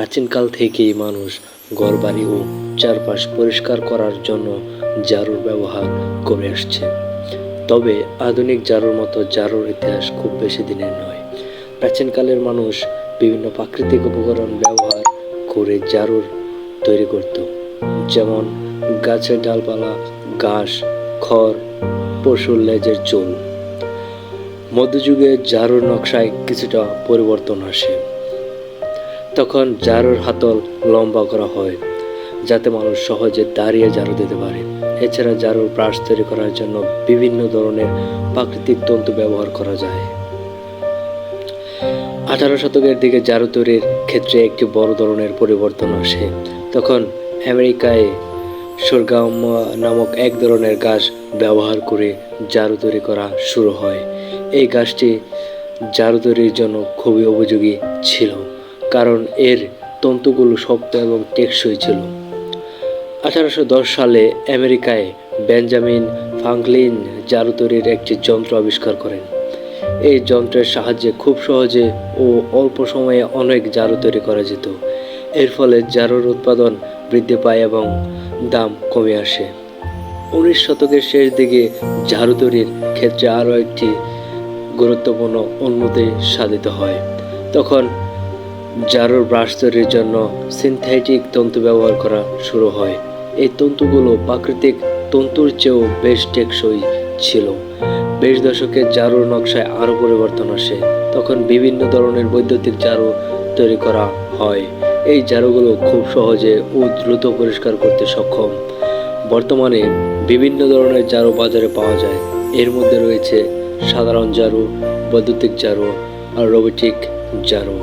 প্রাচীনকাল থেকেই মানুষ ঘরবাড়ি ও চারপাশ পরিষ্কার করার জন্য জারুর ব্যবহার করে আসছে। তবে আধুনিক জারুর মতো জারুর ইতিহাস খুব বেশি দিনের নয়। প্রাচীনকালের মানুষ বিভিন্ন প্রাকৃতিক উপকরণ ব্যবহার করে জারুর তৈরি করত। যেমন গাছের ডালপালা, ঘাস, খড়, পশুর লেজের চুল। মধ্যযুগে জারুর নকশায় কিছুটা পরিবর্তন আসে। তখন জারুর হাতল লম্বা করা হয়, যাতে মানুষ সহজে দাঁড়িয়ে জারু দিতে পারে। এছাড়া জারুর ব্রাশ তৈরি করার জন্য বিভিন্ন ধরনের প্রাকৃতিক তন্তু ব্যবহার করা যায়। আঠারো শতকের দিকে জারু তৈরির ক্ষেত্রে একটি বড় ধরনের পরিবর্তন আসে। তখন আমেরিকায় সরগাম নামক এক ধরনের গাছ ব্যবহার করে জারু তৈরি করা শুরু হয়। এই গাছটি জারু তৈরির জন্য খুবই উপযোগী ছিল। কারণ এর তন্তুগুলো শক্ত এবং টেকসই ছিল। আঠারোশো দশ সালে আমেরিকায় বেঞ্জামিন ফ্রাঙ্কলিন জারু তৈরির একটি যন্ত্র আবিষ্কার করেন। এই যন্ত্রের সাহায্যে খুব সহজে ও অল্প সময়ে অনেক জারু তৈরি করা যেত। এর ফলে জারুর উৎপাদন বৃদ্ধি পায় এবং দাম কমে আসে। উনিশ শতকের শেষ দিকে ঝাড়ু তৈরির ক্ষেত্রে আরও একটি গুরুত্বপূর্ণ উন্নতি সাধিত হয়। তখন জারুর ব্রাশ তৈরির জন্য সিনথেটিক তন্তু ব্যবহার করা শুরু হয়। এই তন্তুগুলো প্রাকৃতিক তন্তুর চেয়েও বেশ টেকসই ছিল। বিশ দশকে জারুর নকশায় আরও পরিবর্তন আসে। তখন বিভিন্ন ধরনের বৈদ্যুতিক জারু তৈরি করা হয়। এই জারুগুলো খুব সহজে ও দ্রুত পরিষ্কার করতে সক্ষম। বর্তমানে বিভিন্ন ধরনের জারু বাজারে পাওয়া যায়। এর মধ্যে রয়েছে সাধারণ জারু, বৈদ্যুতিক জারু আর রোবোটিক জারু।